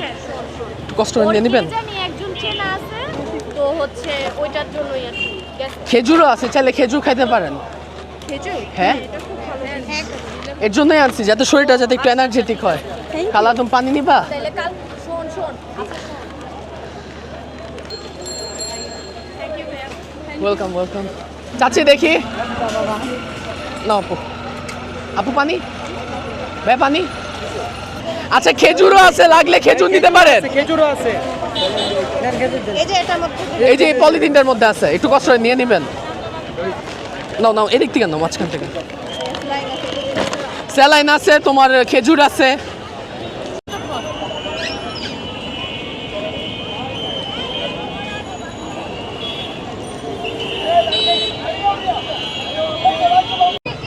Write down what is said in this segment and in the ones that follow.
হ্যাঁ শোন শোন। কষ্ট নিয়ে নেবেন ওর কে জানি একজন চেনা আছে তো হচ্ছে ওইটার জন্যই আর কি। খেজুরও আছে চাইলে খেজুর খাইতে পারেন। খেজুর? হ্যাঁ? ভালো জিনিস। এর জন্যই আনছি যাতে শরীরটা যাতে একটু এনার্জেটিক হয়। খালা তুমি পানি নিবা? কাল ওয়েলকাম ওয়েলকাম চাচ্ছি দেখি। না আপু। আপু পানি? ভাই পানি? আচ্ছা খেজুরও আছে লাগলে খেজুর নিতে পারেন। খেজুরও আছে এই যে এই পলিথিনটার মধ্যে আছে একটু কষ্ট নিয়ে নেবেন। নাও নাও এদিক থেকে নাও মাঝখান থেকে। স্যালাইন আছে তোমার খেজুর আছে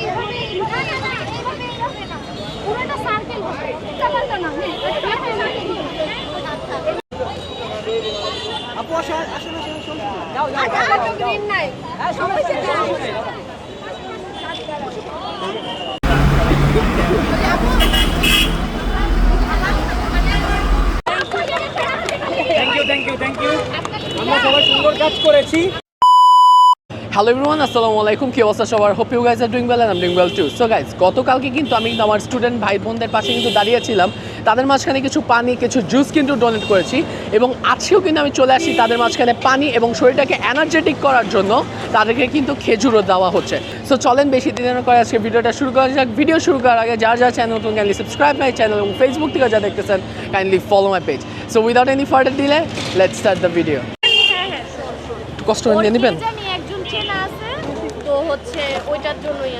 এভাবে এভাবে না এভাবে এভাবে না পুরোটা সার্কেল হবে এটা বলতো না হ্যাঁ আপু আসো আসুন আসুন আসুন আচ্ছা তো গ্রিন নাই সবাই সেটা thank you thank you thank you আমরা সবাই সুন্দর কাজ করেছি। হ্যালো এভরিওয়ান আসসালামু আলাইকুম। কি অবস্থা সবার? Hope you guys are doing well and I doing well too so guys গতকালকে কিন্তু আমি আমার স্টুডেন্ট ভাই বোনদের পাশে কিন্তু দাঁড়িয়েছিলাম তাদের মাঝখানে কিছু পানি কিছু জুস কিন্তু ডোনেট করেছি এবং আজকেও কিন্তু আমি চলে আসি তাদের মাঝখানে পানি এবং শরীরটাকে এনার্জেটিক করার জন্য তাদেরকে কিন্তু খেজুরও দেওয়া হচ্ছে। সো চলেন বেশি দিনের করে আজকে ভিডিওটা শুরু করা যাক। ভিডিও শুরু করার আগে যার যা চ্যানেল নতুন কাইন্ডলি সাবস্ক্রাইব মাই চ্যানেল এবং ফেসবুক থেকে যা দেখতেছেন kindly follow my page so without any further delay let's start the video হ্যাঁ হ্যাঁ কষ্ট নিয়ে নেবেন? হচ্ছে ওইটার জন্যই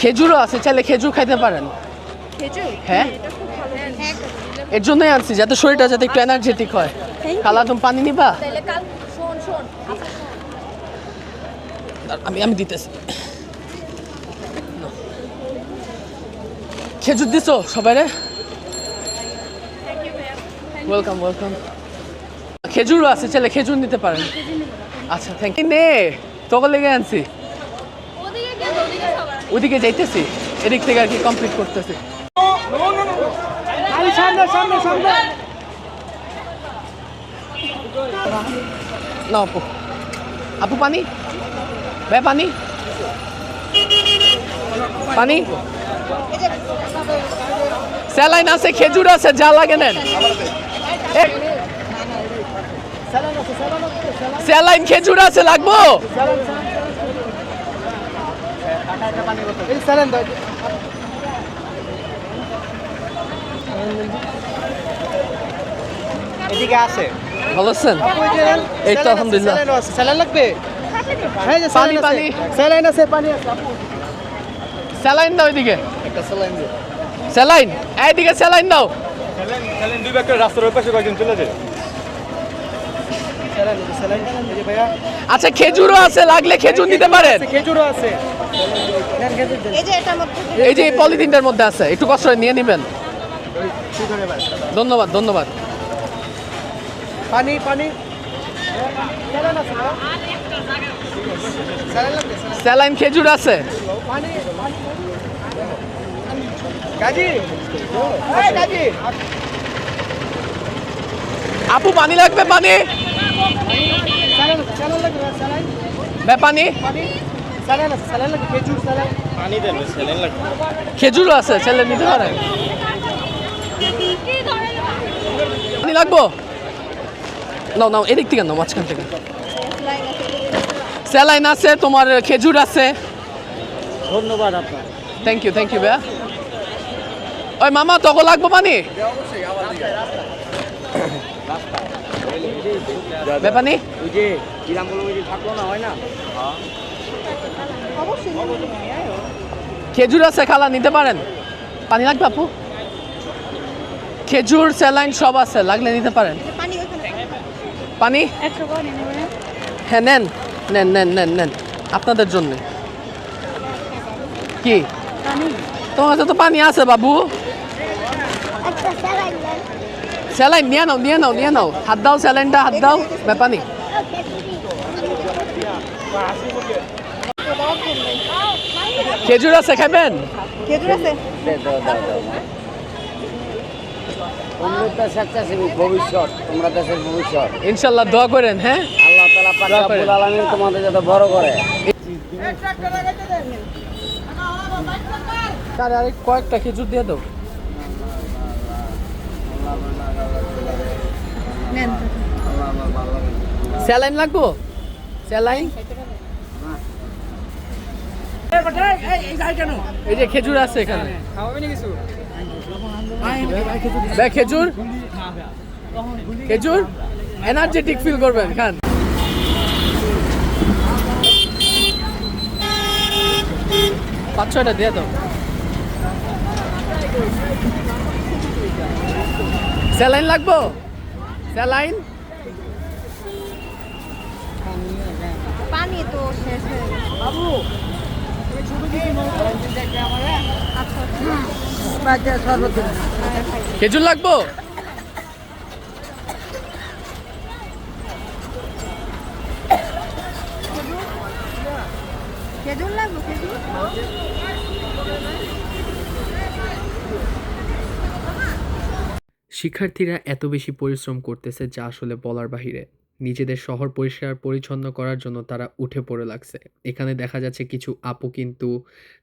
খেজুরও আছে চাইলে খেজুর খাইতে পারেন। খেজুর? হ্যাঁ এটা খুব ভালো জিনিস। এর জন্যই আনছি যাতে শরীরটা যাতে একটু এনার্জেটিক হয়। খালা তুমি পানি নিবা? কাল আমি আমি দিতেছি। খেজুর দিছো সবাই রে? ওয়েলকাম ওয়েলকাম খেজুরও আছে চাইলে খেজুর নিতে পারেন আচ্ছা থ্যাংক ইউ নে তোকে লেগে আনছি। ওদিকে যাইতেছি এদিক থেকে আর কি কমপ্লিট করতেছি। আরে সামনে সামনে সামনে। না, আপু। আপু, পানি? ভাই, পানি? পানি? স্যালাইন আছে, খেজুর আছে, যা লাগে নেন। স্যালাইন, খেজুর আছে, লাগবো? এই স্যালেন দাও এদিকে আছে। ভালো আছেন? এই তো আলহামদুলিল্লাহ। স্যালেন লাগবে? হ্যাঁ যে পানি, পানি। আছে আছে পানি আছে আপু। স্যালাইন দাও এদিকে। একটা স্যালেন দিও। স্যালাইন। এইদিকে স্যালাইন দাও। স্যালেন দুই ব্যাগ রাস্তার ওই পাশে কয়েকজন চলে যায়। স্যালেন এই যে স্যালেন এই যে ভাইয়া। আচ্ছা খেজুরও আছে লাগলে খেজুর দিতে পারেন। খেজুরও আছে। এই যে এটা মধ্যে এই যে এই পলিথিনটার মধ্যে আছে একটু কষ্ট নিয়ে নেবেন। ধন্যবাদ ধন্যবাদ। পানি পানি। স্যালাইন খেজুর আছে। পানি পানি কাজী এই কাজী আপু পানি লাগবে পানি? পানি? খেজুর আছে ছেলে নিতে পারেন কি ধরে পানি লাগবো? নাও নাও এদিক থেকে নাও মাঝখান থেকে। স্যালাইন আছে তোমার খেজুর আছে। ধন্যবাদ আপনার থ্যাংক ইউ থ্যাংক ইউ ভাইয়া। ওই মামা তখন লাগবো পানি? ওই যে থাকল না হয় না? খেজুর আছে খালা নিতে পারেন। পানি লাগবে আপু? খেজুর স্যালাইন সব আছে লাগলে নিতে পারেন। পানি ওখানে পানি। হ্যাঁ নেন নেন নেন নেন নেন আপনাদের জন্য। কি? তোমার কাছে তো পানি আছে বাবু। আচ্ছা স্যালাইন নিয়ে নাও নিয়ে নাও নিয়ে নাও। হাত দাও স্যালাইনটা হাত দাও। বে পানি। খেজুর আছে খাবেন? খেজুর আছে? স্বেচ্ছাসেবী ভবিষ্যৎ তোমরা দেশের ভবিষ্যৎ। ইনশাল্লাহ দোয়া করেন হ্যাঁ? আল্লাহ তালা পাক রব্বুল আলামিন তোমাদের যাতে বড় করে। তার আরে কয়েকটা খেজুর দিয়ে দাও। স্যালাইন লাগবো? স্যালাইন? এই যে খেজুর আছে এখানে। দেখ খেজুর? খেজুর? এনার্জেটিক ফিল করবেন খান। পাঁচ ছয়টা দিয়ে দাও। স্যালাইন লাগবো? স্যালাইন? পানি তো শেষ হয়ে গেছে। খেজুর লাগবো? খেজুর লাগবে খেজুর? শিক্ষার্থীরা এত বেশি পরিশ্রম করতেছে যা আসলে বলার বাহিরে। নিজেদের শহর পরিষ্কার পরিচ্ছন্ন করার জন্য তারা উঠে পড়ে লাগছে। এখানে দেখা যাচ্ছে কিছু আপু কিন্তু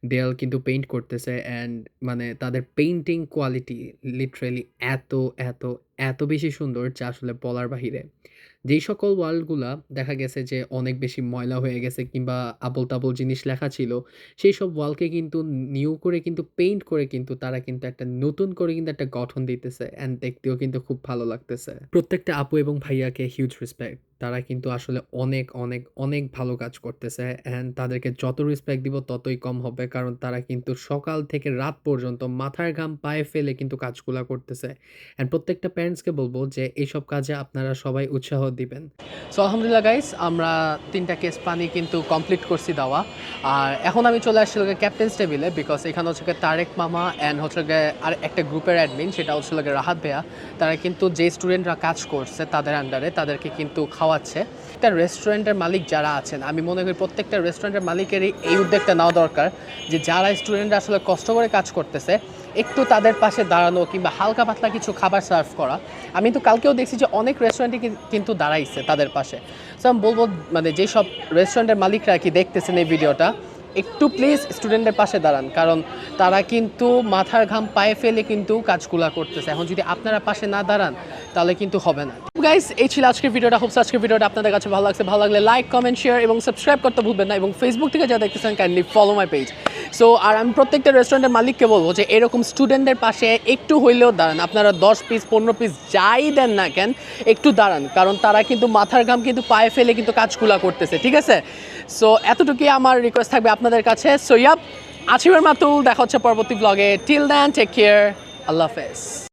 দেয়াল কিন্তু পেইন্ট করতেছে অ্যান্ড মানে তাদের পেইন্টিং কোয়ালিটি লিটারেলি এত এত এত বেশি সুন্দর যা আসলে বলার বাহিরে। যেই সকল ওয়ালগুলা দেখা গেছে যে অনেক বেশি ময়লা হয়ে গেছে কিংবা আবল তাবল জিনিস লেখা ছিল, সেই সব ওয়ালকে কিন্তু নিউ করে কিন্তু পেইন্ট করে কিন্তু তারা কিন্তু একটা নতুন করে কিন্তু একটা গঠন দিতেছে অ্যান্ড দেখতেও কিন্তু খুব ভালো লাগতেছে। প্রত্যেকটা আপু এবং ভাইয়াকে হিউজ রেসপেক্ট তারা কিন্তু আসলে অনেক অনেক অনেক ভালো কাজ করতেছে অ্যান্ড তাদেরকে যত রেসপেক্ট দিব ততই কম হবে কারণ তারা কিন্তু সকাল থেকে রাত পর্যন্ত মাথার ঘাম পায়ে ফেলে কিন্তু কাজগুলা করতেছে অ্যান্ড প্রত্যেকটা প্যারেন্টসকে বলব যে এইসব কাজে আপনারা সবাই উৎসাহ দিবেন। সো আলহামদুলিল্লাহ গাইস আমরা তিনটা কেস পানি কিন্তু কমপ্লিট করছি দেওয়া। আর এখন আমি চলে আসছি লোকের ক্যাপ্টেন্স টেবিলে বিকজ এখানে হচ্ছে তারেক মামা অ্যান্ড হচ্ছে আর একটা গ্রুপের অ্যাডমিন সেটা হচ্ছে লোকের রাহাত ভেয়া তারা কিন্তু যে স্টুডেন্টরা কাজ করছে তাদের আন্ডারে তাদেরকে কিন্তু খাওয়াচ্ছে। একটা রেস্টুরেন্টের মালিক যারা আছেন, আমি মনে করি প্রত্যেকটা রেস্টুরেন্টের মালিকেরই এই উদ্যোগটা নেওয়া দরকার যে যারা স্টুডেন্টরা আসলে কষ্ট করে কাজ করতেছে, একটু তাদের পাশে দাঁড়ানো কিংবা হালকা পাতলা কিছু খাবার সার্ভ করা। আমি তো কালকেও দেখছি যে অনেক রেস্টুরেন্টে কিন্তু দাঁড়াইছে তাদের পাশে। সো আমি বলব মানে যেসব রেস্টুরেন্টের মালিকরা কি দেখতেছেন এই ভিডিওটা একটু প্লিজ স্টুডেন্টের পাশে দাঁড়ান, কারণ তারা কিন্তু মাথার ঘাম পায়ে ফেলে কিন্তু কাজগুলা করতেছে। এখন যদি আপনারা পাশে না দাঁড়ান, তাহলে কিন্তু হবে না। গাইস এই ছিল আজকের ভিডিওটা। হোপস আজকের ভিডিওটা আপনাদের কাছে ভালো লাগছে। ভালো লাগলে লাইক কমেন্ট শেয়ার এবং সাবস্ক্রাইব করতে ভুলবেন না এবং ফেসবুক থেকে যা দেখতেছেন kindly follow my page so আর আমি প্রত্যেকটা রেস্টুরেন্টের মালিককে বলব যে, এরকম স্টুডেন্টদের পাশে একটু হইলেও দাঁড়ান। আপনারা দশ পিস পনেরো পিস যাই দেন না কেন, একটু দাঁড়ান। কারণ তারা কিন্তু মাথার ঘাম কিন্তু পায়ে ফেলে কিন্তু কাজগুলা করতেছে, ঠিক আছে? সো এতটুকুই আমার রিকোয়েস্ট থাকবে আপনাদের কাছে। সো ইয়াপ আছিবের মাতুল দেখা হচ্ছে পরবর্তী ব্লগে টিল দ্যান টেক কেয়ার আল্লাহ হাফেজ।